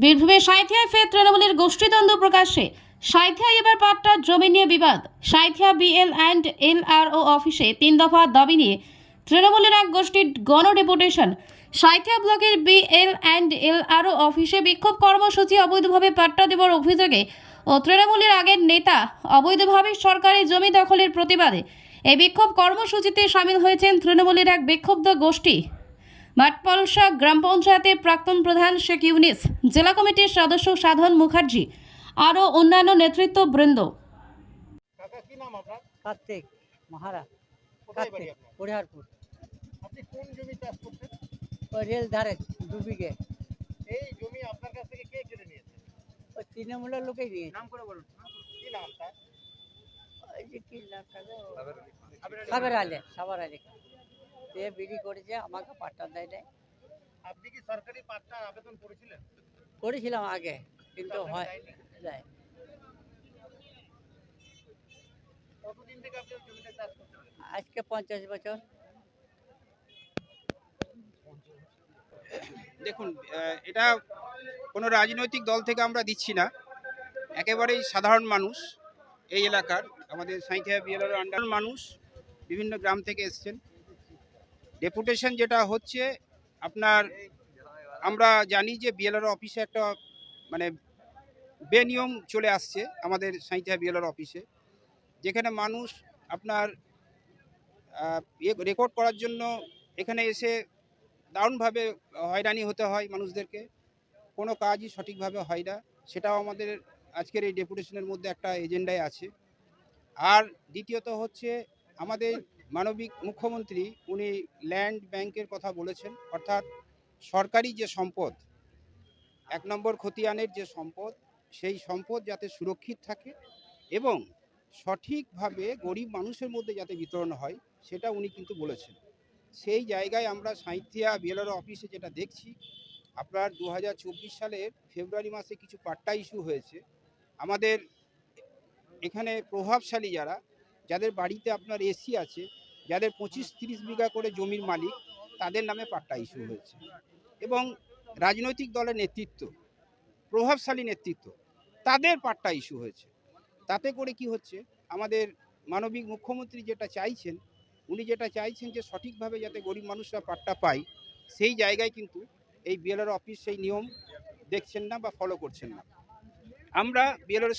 বীরভূমের সাঁথিয়ায় ফের তৃণমূলের গোষ্ঠীদ্বন্দ্ব প্রকাশ্যে। সাঁথিয়ায় এবার পাট্টার জমি নিয়ে বিবাদ। Santhia BL and L R O অফিসে তিন দফা দাবি নিয়ে তৃণমূলের এক গোষ্ঠীর গণ ডেপুটেশন সাঁথিয়া ব্লকের BL and L R O অফিসে বিক্ষোভ কর্মসূচি অবৈধভাবে পাট্টা দেওয়ার অভিযোগে ও তৃণমূলের আগের নেতা অবৈধভাবে সরকারি জমি দখলের প্রতিবাদে এই বিক্ষোভ কর্মসূচিতে সামিল হয়েছেন তৃণমূলের এক বিক্ষুব্ধ গোষ্ঠী। মাঠপলসা গ্রাম পঞ্চায়েতের প্রাক্তন প্রধান শেখ ইউনিস জেলা কমিটির সদস্য সাধন মুখার্জি আরও অন্যান্য নেতৃত্ববৃন্দ কাকা কি কার্তিক মহারা কার্তিক হরিহারপুর আপনি কোন জমি চাষ করছেন? ওই রেল ধারে দু বিঘে। এই জমি আপনার কাছ থেকে কে কেড়ে নিয়েছে? ওই তৃণমূলের লোকেই নিয়েছে নাম করে বলুন। কি নাম তার? ওই যে কি নামটা সাবের আলে সাবার আলী। সে বিক্রি করেছে আমাকে পাট্টা দেয় নাই। আপনি কি সরকারি পাট্টার আবেদন করেছিলেন? করেছিলাম আগে কিন্তু হয় দেয়। কতদিন থেকে আপনি ওই চাষ করছেন আজকে পঞ্চাশ বছর। দেখুন এটা কোনো রাজনৈতিক দল থেকে আমরা দিচ্ছি না। একেবারেই সাধারণ মানুষ এই এলাকার আমাদের সাঁইথিয়া বিএলআর আন্ডার মানুষ বিভিন্ন গ্রাম থেকে এসছেন। ডেপুটেশন যেটা হচ্ছে, আপনার আমরা জানি যে বিএলআর অফিসে একটা মানে বেনিয়ম চলে আসছে আমাদের সাঁইথিয়া বিএলআর অফিসে যেখানে মানুষ আপনার রেকর্ড করার জন্য এখানে এসে দারুণভাবে হয়রানি হতে হয় মানুষদেরকে, কোনো কাজই সঠিকভাবে হয় না, সেটাও আমাদের আজকের এই ডেপুটেশনের মধ্যে একটা এজেন্ডায় আছে। আর দ্বিতীয়ত হচ্ছে আমাদের মানবিক মুখ্যমন্ত্রী উনি ল্যান্ড ব্যাংকের কথা বলেছেন, অর্থাৎ সরকারি যে সম্পদ, এক নম্বর খতিয়ানের যে সম্পদ, সেই সম্পদ যাতে সুরক্ষিত থাকে এবং সঠিকভাবে গরিব মানুষের মধ্যে যাতে বিতরণ হয়, সেটা উনি কিন্তু বলেছেন। সেই জায়গায় আমরা সাঁইথিয়া বিএলআর অফিসে যেটা দেখছি, আপনার দু হাজার চব্বিশ সালের ফেব্রুয়ারি মাসে কিছু পাট্টা ইস্যু হয়েছে। আমাদের এখানে প্রভাবশালী যারা, যাদের বাড়িতে আপনার এসি আছে যাদের পঁচিশ তিরিশ বিঘা করে জমির মালিক, তাদের নামে পাট্টা ইস্যু হয়েছে। এবং রাজনৈতিক দলের নেতৃত্ব, প্রভাবশালী নেতৃত্ব, তাদের পাট্টা ইস্যু হয়েছে। তাতে করে কি হচ্ছে? আমাদের মানবিক মুখ্যমন্ত্রী যেটা চাইছেন, উনি যেটা চাইছেন যে সঠিকভাবে যাতে গরিব মানুষরা পাট্টা পায়, সেই জায়গায় কিন্তু এই বিএলআর অফিস সেই নিয়ম দেখছেন না বা ফলো করছেন না। আমরা বিএলআর